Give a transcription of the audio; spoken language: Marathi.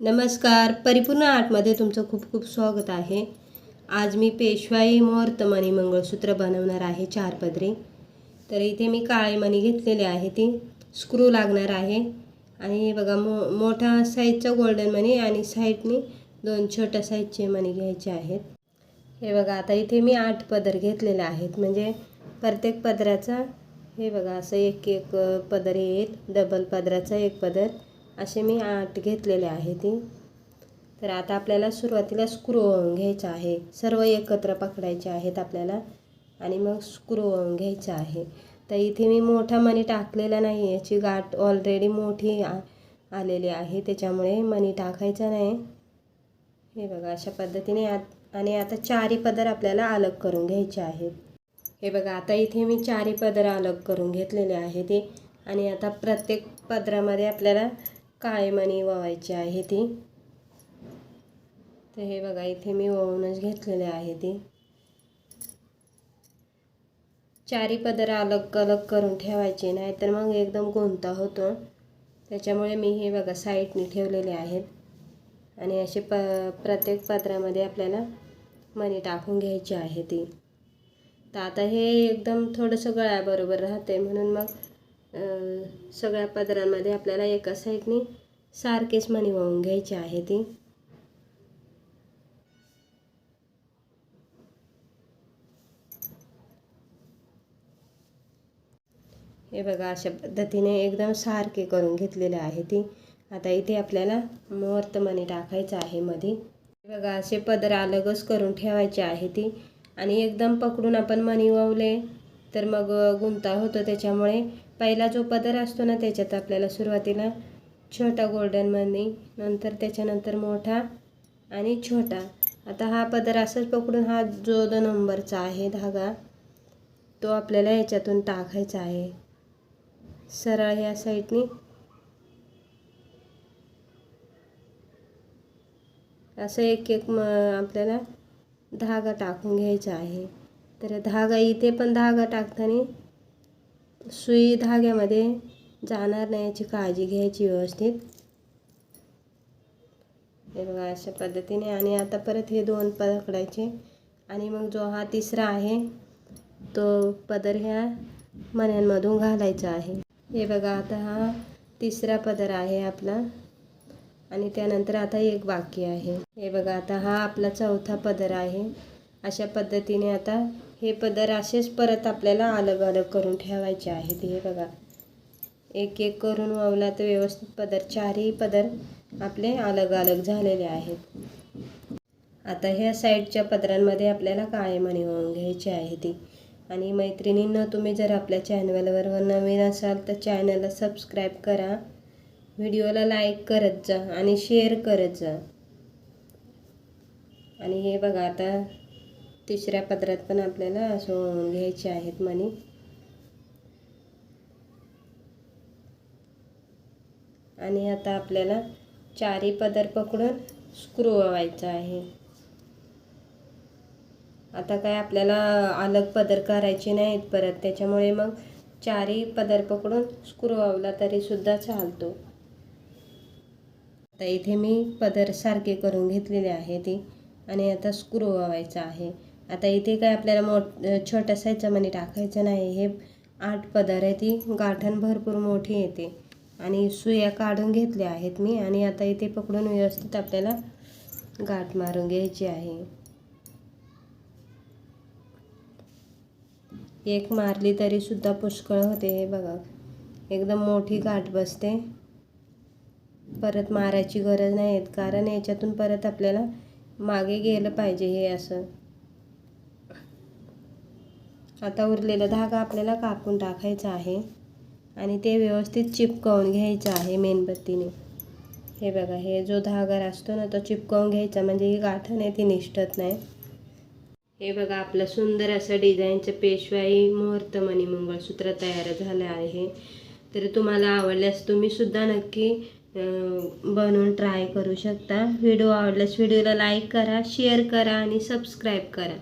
नमस्कार. परिपूर्ण आर्टमध्ये तुमचं खूप खूप स्वागत आहे. आज मी पेशवाई मुहूर्त मणी मंगळसूत्र बनवणार आहे चार पदरी. तर इथे मी काळी मणी घेतलेले आहे ती स्क्रू लागणार आहे. आणि हे बघा मो मोठा साईजचा गोल्डन मणी आणि साईडनी दोन छोट्या साईजचे मणी घ्यायचे आहेत. हे बघा आता इथे मी आठ पदर घेतलेले आहेत. म्हणजे प्रत्येक पदराचा हे बघा असं एक एक पदर येईल. डबल पदराचा एक पदर. असे मी आठ घेतलेले आहे ती. तर आता आपल्याला सुरुवातीला स्क्रू घ्यायचा घ्यायचं आहे. सर्व एकत्र पकडायचे आहेत आपल्याला आणि मग स्क्रू घ्यायचा घ्यायचं आहे. तर इथे मी मोठा मणी टाकलेला नाही याची गाठ ऑलरेडी मोठी आ आलेली आहे. त्याच्यामुळे मणी टाकायचा नाही. हे बघा अशा पद्धतीने आत आणि आता चारी पदर आपल्याला अलग करून घ्यायचे आहेत. हे बघा आता इथे मी चारी पदर अलग करून घेतलेले आहे ते. आणि आता प्रत्येक पदरामध्ये आपल्याला काळे मणी आहे ती. तर हे बघा इथे मी ओवूनच घेतलेले आहे ती. चारी पदर अलग अलग करून ठेवायचे नाहीतर मग एकदम गोंता होतो. त्याच्यामुळे मी हे बघा साईडने ठेवलेले आहेत. आणि असे प प्रत्येक पदरामध्ये आपल्याला मणी टाकून घ्यायची आहे ती. तर आता हे एकदम थोडंसं गळ्याबरोबर राहते म्हणून मग सगळ्या पदरांमध्ये आपल्याला एका साईडनी सारखेच मणी वाहून घ्यायची आहे ती. हे बघा अशा पद्धतीने एकदम सारखे करून घेतलेले आहे ती. आता इथे आपल्याला मुहूर्त मणी टाकायचं आहे मध्ये बघा असे पदर अलगच करून ठेवायचे आहे ती. आणि एकदम पकडून आपण मणी वावले तर मग गुंता होतो त्याच्यामुळे पहिला जो पदर असतो ना त्याच्यात आपल्याला सुरुवातीला छोटा गोल्डन मनी नंतर त्याच्यानंतर मोठा आणि छोटा. आता हा पदर असंच पकडून हा जो द नंबरचा आहे धागा तो आपल्याला याच्यातून टाकायचा आहे. सरळ या साईडनी. असं एक एक म आपल्याला धागा टाकून घ्यायचा आहे. तर धागा इथे पण धागा टाकताना सुई धाग्यामध्ये जाणार नाही याची काळजी घ्यायची व्यवस्थित. हे बघा अशा पद्धतीने. आणि आता परत हे दोन पकडायचे. आणि मग जो हा तिसरा आहे तो पदर ह्या मण्यांमधून घालायचा आहे. हे बघा आता हा तिसरा पदर आहे आपला. आणि त्यानंतर आता एक बाकी आहे. हे बघा आता हा आपला चौथा पदर आहे. अशा पद्धतीने आता हे पदर असेच परत आपल्याला अलग अलग करून ठेवायचे आहेत. हे बघा. एक एक करून वावला तर व्यवस्थित पदर. चारही पदर आपले अलग अलग झालेले आहेत. आता ह्या साईडच्या पदरांमध्ये आपल्याला काळे मणी वाहून घ्यायची आहे ती. आणि मैत्रिणींना तुम्ही जर आपल्या चॅनलवर नवीन असाल तर चॅनलला सबस्क्राईब करा. व्हिडिओला लाईक करत जा आणि शेअर करत जा. आणि हे बघा आता तिसऱ्या पदरात पण आपल्याला असं घ्यायचे आहेत मणी आणि आता आपल्याला चारी पदर पकडून स्क्रू व्हायचा आहे. आता काय आपल्याला अलग पदर करायचे नाहीत परत त्याच्यामुळे मग चारी पदर पकडून स्क्रू वावला तरीसुद्धा चालतो. आता इथे मी पदर सारखे करून घेतलेले आहे ती. आणि आता स्क्रू व्हायचा आहे. आता इथे काय आपल्याला मोठ छोट्या साईजचा मणी टाकायचं नाही. हे आठ पदर आहे ती. गाठण भरपूर मोठी येते. आणि सुया काढून घेतल्या आहेत मी. आणि आता इथे पकडून व्यवस्थित आपल्याला गाठ मारून घ्यायची आहे. एक मारली तरीसुद्धा पुष्कळ होते. हे बघा. एकदम मोठी गाठ बसते. परत मारायची गरज नाही आहेत कारण याच्यातून परत आपल्याला मागे गेलं पाहिजे हे असं. आता उरलेला धागा आपल्याला कापून टाकायचा आहे. आणि ते व्यवस्थित चिपकवून घ्यायचं आहे मेणबत्तीने. हे बघा हे जो धागा असतो ना तो चिपकवून घ्यायचा म्हणजे ही गाठण आहे ती निष्ठत नाही. हे बघा आपलं सुंदर असं डिझाईनचं पेशवाई मुहूर्त मणी मंगळसूत्र तयार झालं आहे. तर तुम्हाला आवडल्यास तुम्हीसुद्धा नक्की बनवून ट्राय करू शकता. व्हिडिओ आवडल्यास व्हिडिओला लाईक करा शेअर करा आणि सबस्क्राईब करा.